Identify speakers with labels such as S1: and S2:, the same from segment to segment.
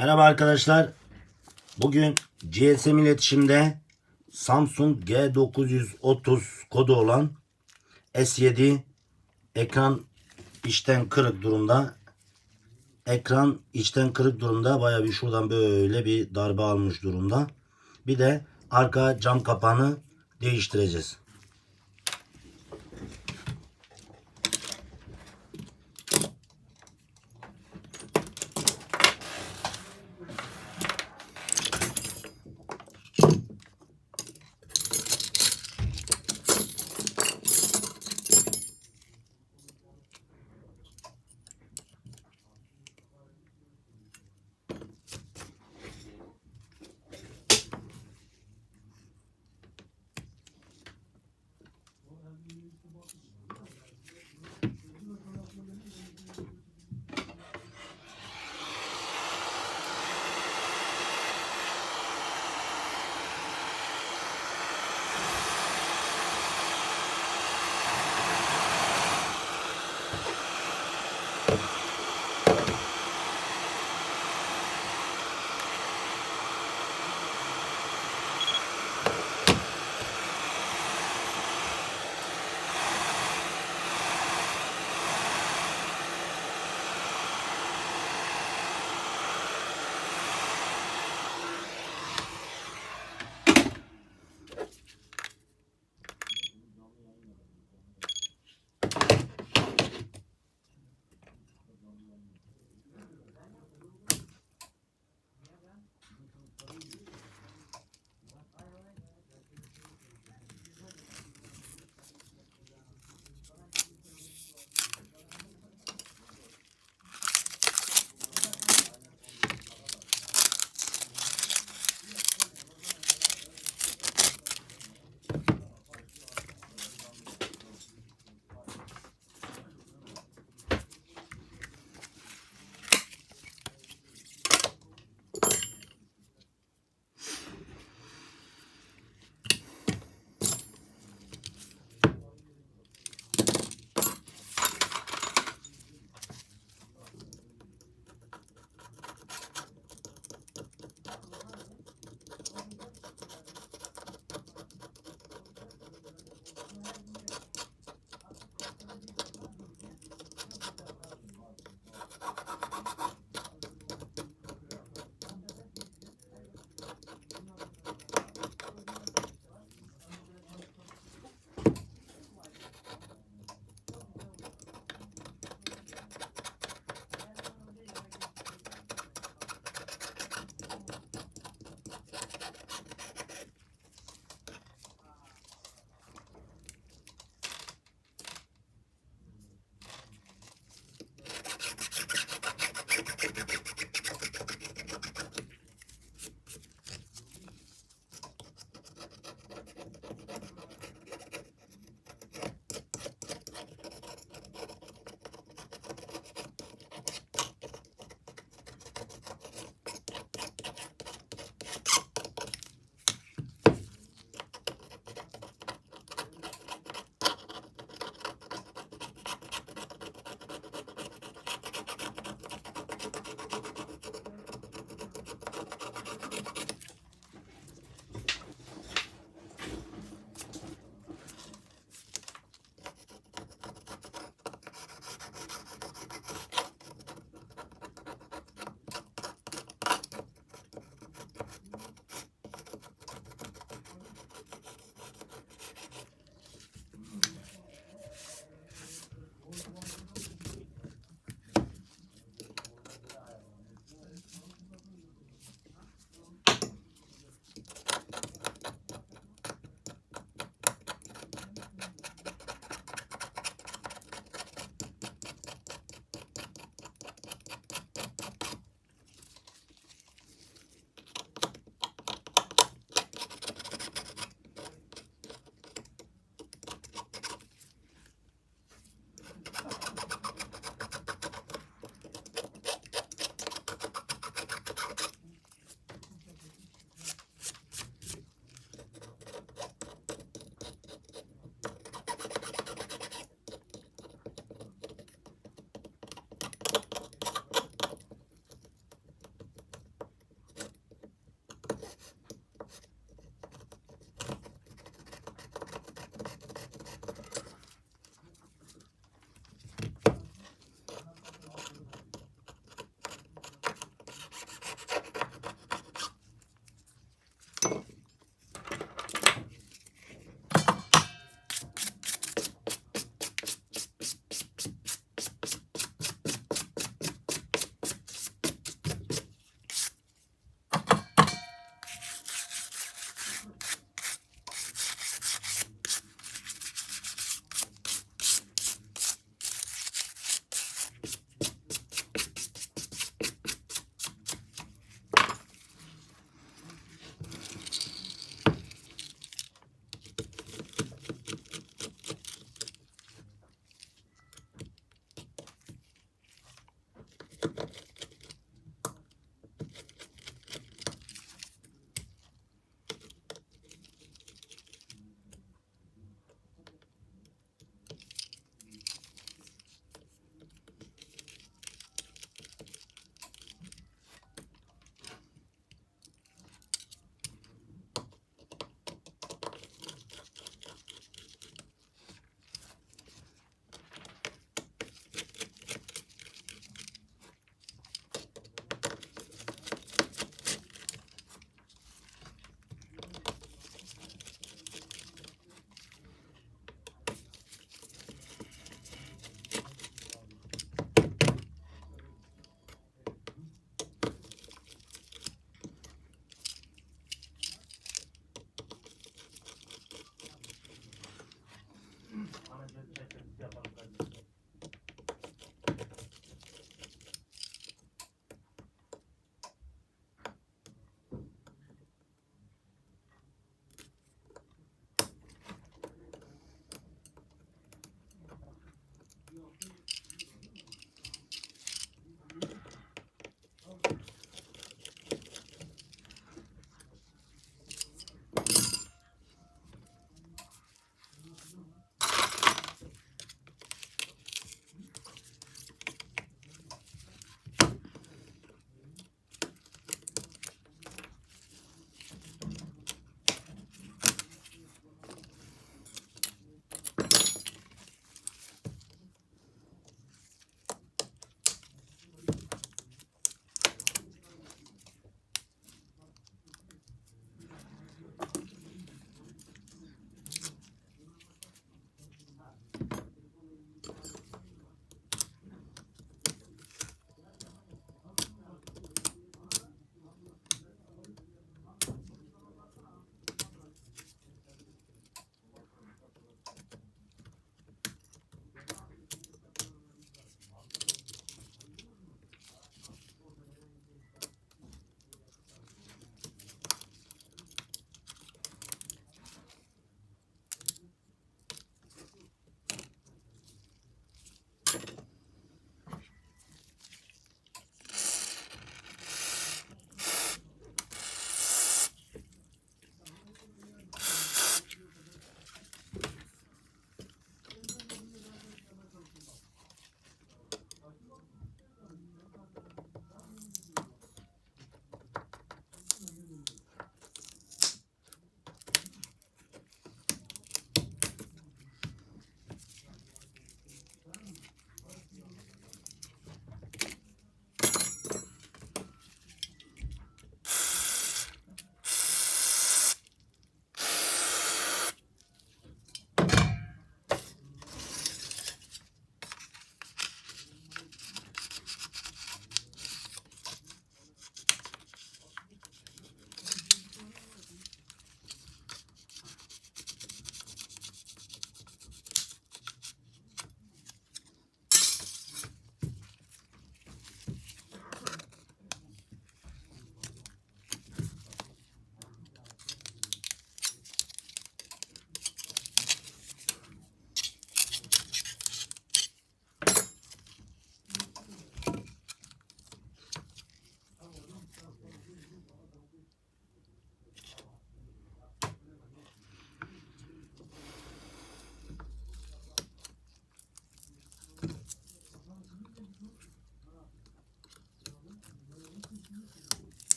S1: Merhaba arkadaşlar. Bugün GSM iletişimde Samsung G930 kodu olan S7 ekran içten kırık durumda. Ekran içten kırık durumda. Baya bir şuradan böyle bir darbe almış durumda. Bir de arka cam kapağını değiştireceğiz.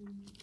S1: Mm-hmm.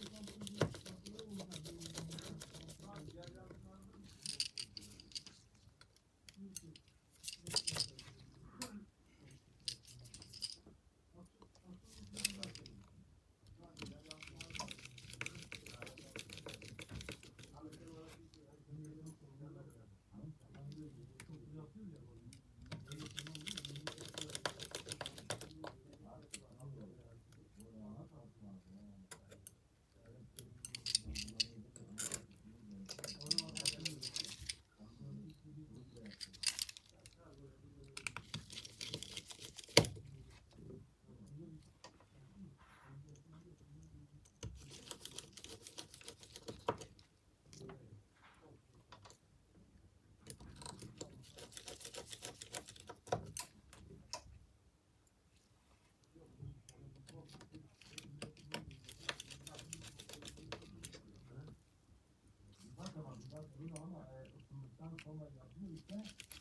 S1: Да?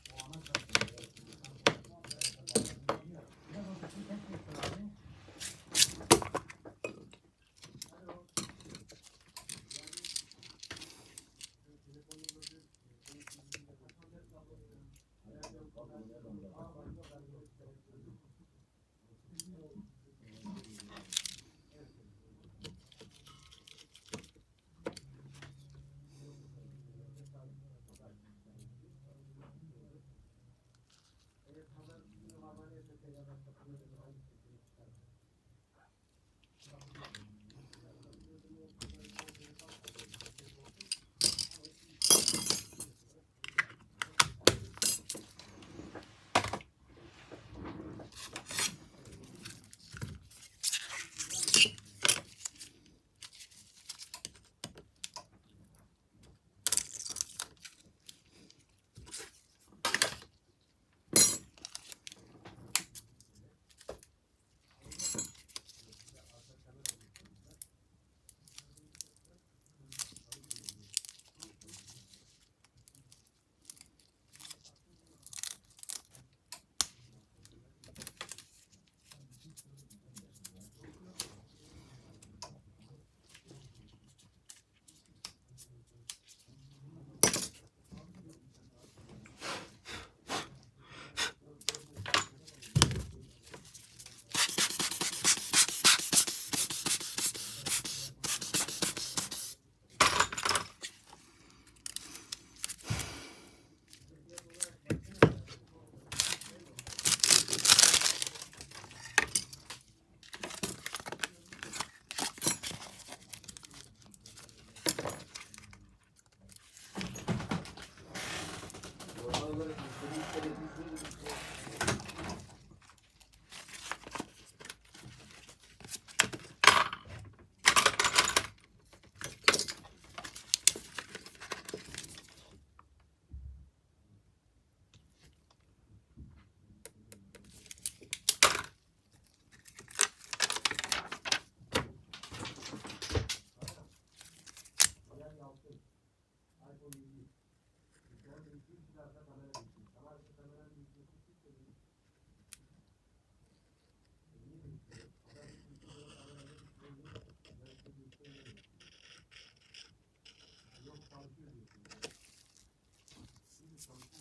S1: from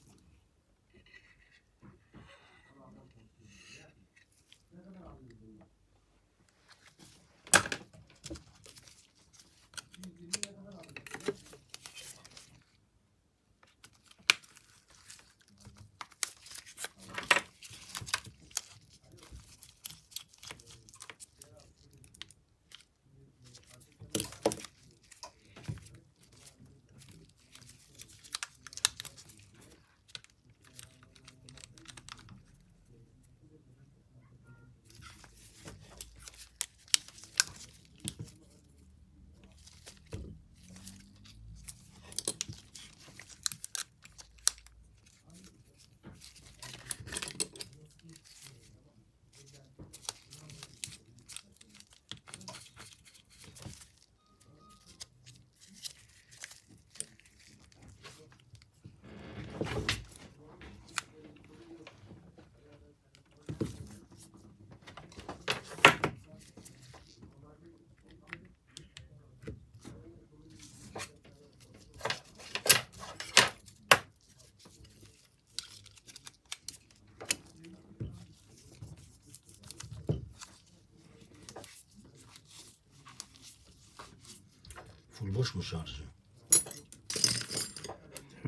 S1: boş mu şarjı?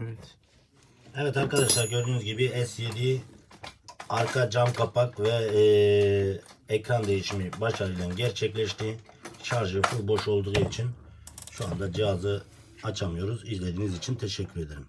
S2: Evet.
S1: Evet arkadaşlar gördüğünüz gibi S7 arka cam kapak ve eee, ekran değişimi başarıyla gerçekleşti. Şarjı full boş olduğu için şu anda cihazı açamıyoruz. İzlediğiniz için teşekkür ederim.